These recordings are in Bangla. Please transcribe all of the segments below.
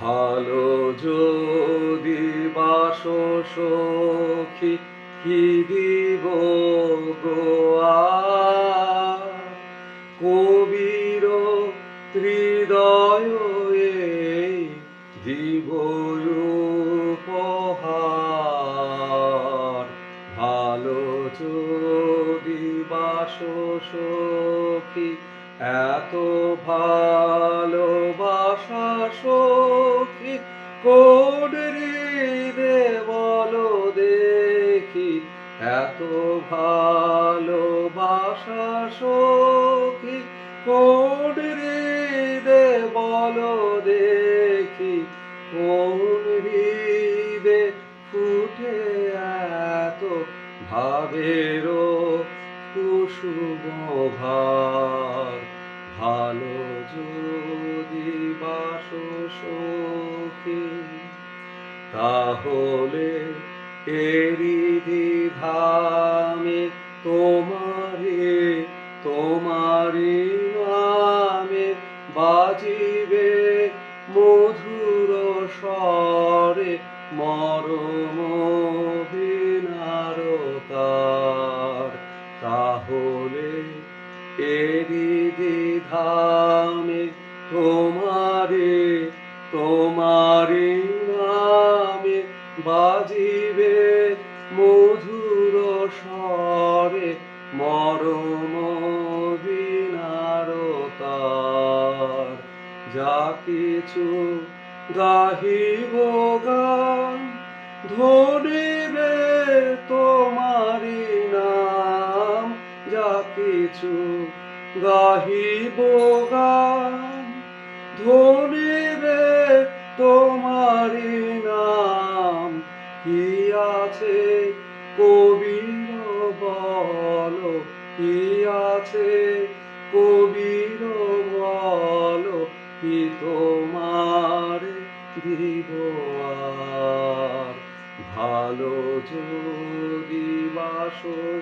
ভালো যদি বাস সখী, কি দিব গোয়া কবির হৃদয় দিব ভালো যদি বাস সখী, এত ভালোবাসা সখী কোন হৃদে বলো দেখি, এত ভালোবাসা সখী। কোন হৃদে বলো দেখি কোন হৃদে ফুটে এত ভাবেরও কুসুম ভালো যদি বাস তাহলে এরিধি ধামে তোমারে তোমারি নামে বাজিবে মধুর স্বরে মরম বিনারতার তাহলে এরিধি ধামে তোমারে তোমারি বাজিবে মধুর স্বরে মরম বিনারতার যা কিছু গাহিব গান ধরিবে তোমারি নাম। যা কিছু গাহিব গান ধরিবে তোমারি আছে কবির বলো কি তোমার দিব ভালো যদি বাস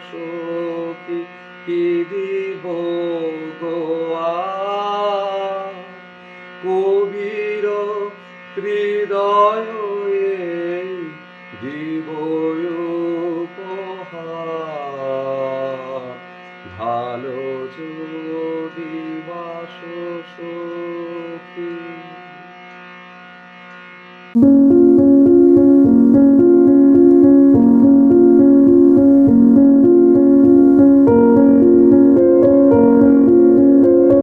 সখী কি দিব কবির হৃদয়